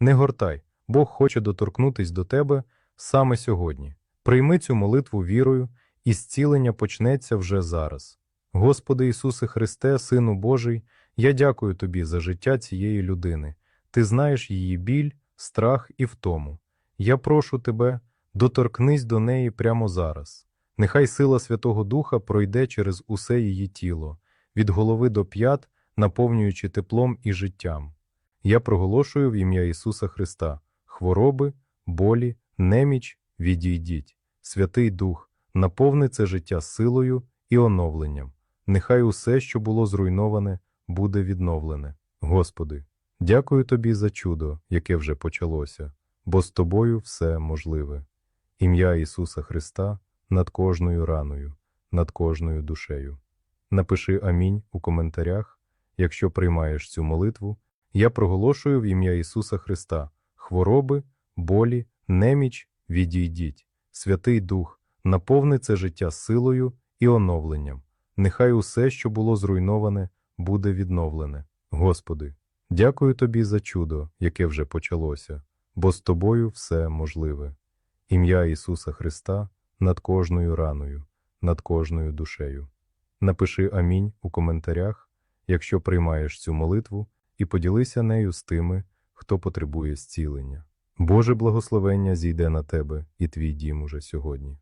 Не гортай, Бог хоче доторкнутись до тебе саме сьогодні. Прийми цю молитву вірою, і зцілення почнеться вже зараз. Господи Ісусе Христе, Сину Божий, я дякую Тобі за життя цієї людини. Ти знаєш її біль, страх і втому. Я прошу Тебе, доторкнись до неї прямо зараз. Нехай сила Святого Духа пройде через усе її тіло, від голови до п'ят, наповнюючи теплом і життям. Я проголошую в ім'я Ісуса Христа хвороби, болі, неміч відійдіть. Святий Дух, наповни це життя силою і оновленням. Нехай усе, що було зруйноване, буде відновлене. Господи, дякую Тобі за чудо, яке вже почалося, бо з Тобою все можливе. Ім'я Ісуса Христа над кожною раною, над кожною душею. Напиши Амінь у коментарях, якщо приймаєш цю молитву. Я проголошую в ім'я Ісуса Христа хвороби, болі, неміч відійдіть. Святий Дух, наповни це життя силою і оновленням. Нехай усе, що було зруйноване, буде відновлене. Господи, дякую Тобі за чудо, яке вже почалося, бо з Тобою все можливе. Ім'я Ісуса Христа над кожною раною, над кожною душею. Напиши Амінь у коментарях, якщо приймаєш цю молитву, і поділися нею з тими, хто потребує зцілення. Боже благословення зійде на тебе і твій дім уже сьогодні.